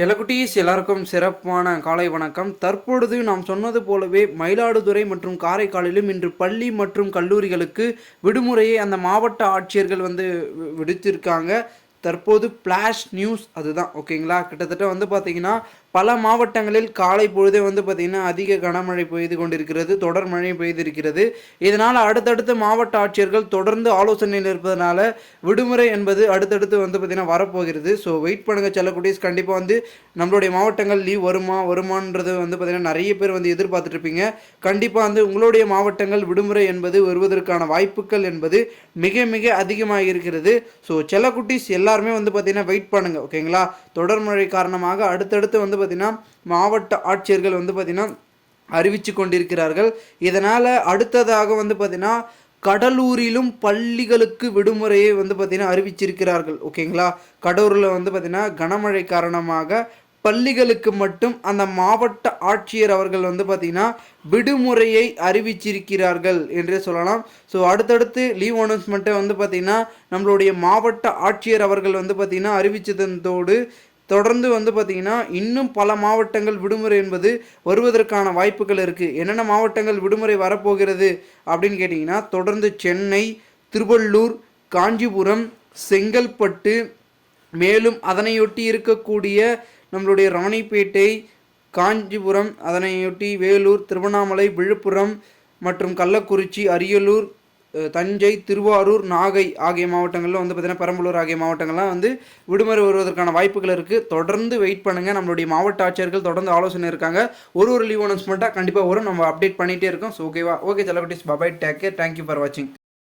செல்லக்குட்டீஸ் எல்லாருக்கும் சிறப்பான காலை வணக்கம். தற்பொழுது நாம் சொன்னது போலவே மயிலாடுதுறை மற்றும் காரைக்காலிலும் இன்று பள்ளி மற்றும் கல்லூரிகளுக்கு விடுமுறையை அந்த மாவட்ட ஆட்சியர்கள் வந்து விடுத்திருக்காங்க. தற்போது பிளாஷ் நியூஸ் அதுதான் ஓகேங்களா கிட்டத்தட்ட வந்து பார்த்தீங்கன்னா பல மாவட்டங்களில் காலை பொழுதே வந்து பார்த்திங்கன்னா அதிக கனமழை பெய்து கொண்டிருக்கிறது தொடர் மழை பெய்திருக்கிறது. இதனால் அடுத்தடுத்து மாவட்ட ஆட்சியர்கள் தொடர்ந்து ஆலோசனையில் இருப்பதனால விடுமுறை என்பது அடுத்தடுத்து வந்து பார்த்திங்கன்னா வரப்போகிறது. ஸோ வெயிட் பண்ணுங்கள் செல்லக்குட்டீஸ் கண்டிப்பாக வந்து நம்மளுடைய மாவட்டங்கள் லீவ் வருமா வருமானது வந்து பார்த்திங்கன்னா நிறைய பேர் வந்து எதிர்பார்த்துட்ருப்பீங்க கண்டிப்பாக வந்து உங்களுடைய மாவட்டங்கள் விடுமுறை என்பது வருவதற்கான வாய்ப்புகள் என்பது மிக மிக அதிகமாக இருக்கிறது. ஸோ செல்லக்குட்டீஸ் எல்லாருமே வந்து பார்த்திங்கன்னா வெயிட் பண்ணுங்கள் ஓகேங்களா தொடர் மழை காரணமாக அடுத்தடுத்து வந்து பார்த்தீங்கன்னா மாவட்ட ஆட்சியர்கள் வந்து பார்த்தீங்கன்னா அறிவித்து கொண்டிருக்கிறார்கள். இதனால் அடுத்ததாக வந்து பார்த்தீங்கன்னா கடலூரிலும் பள்ளிகளுக்கு விடுமுறையை வந்து பார்த்தீங்கன்னா அறிவிச்சிருக்கிறார்கள். ஓகேங்களா கடலூரில் வந்து பார்த்தீங்கன்னா கனமழை காரணமாக பள்ளிகளுக்கு மட்டும் அந்த மாவட்ட ஆட்சியர் அவர்கள் வந்து பார்த்தீங்கன்னா விடுமுறையை அறிவிச்சிருக்கிறார்கள் என்றே சொல்லலாம். ஸோ அடுத்தடுத்து லீவ் அனௌன்ஸ்மெண்ட்டை வந்து பார்த்தீங்கன்னா நம்மளுடைய மாவட்ட ஆட்சியர் அவர்கள் வந்து பார்த்தீங்கன்னா அறிவித்ததோடு தொடர்ந்து வந்து பார்த்திங்கன்னா இன்னும் பல மாவட்டங்கள் விடுமுறை என்பது வருவதற்கான வாய்ப்புகள் இருக்குது என்னென்ன மாவட்டங்கள் விடுமுறை வரப்போகிறது அப்படின்னு கேட்டிங்கன்னா தொடர்ந்து சென்னை திருவள்ளூர் காஞ்சிபுரம் செங்கல்பட்டு மேலும் அதனையொட்டி இருக்கக்கூடிய நம்மளுடைய ராணிப்பேட்டை காஞ்சிபுரம் அதனையொட்டி வேலூர் திருவண்ணாமலை விழுப்புரம் மற்றும் கள்ளக்குறிச்சி அரியலூர் தஞ்சை திருவாரூர் நாகை ஆகிய மாவட்டங்களில் வந்து பார்த்திங்கன்னா பெரம்பலூர் ஆகிய மாவட்டங்கள்லாம் வந்து விடுமுறை வருவதற்கான வாய்ப்புகள் இருக்குது தொடர்ந்து வெயிட் பண்ணுங்கள் நம்மளுடைய மாவட்ட ஆட்சியர்கள் தொடர்ந்து ஆலோசனை இருக்காங்க. ஒரு ஒரு லீவ் அனௌன்ஸ்மெண்ட்டாக கண்டிப்பாக வரும். நம்ம அப்டேட் பண்ணிகிட்டே இருக்கோம். ஸோ ஓகேவா okay செலவிட்டிஸ் bye bye take care thank you for வாட்சிங்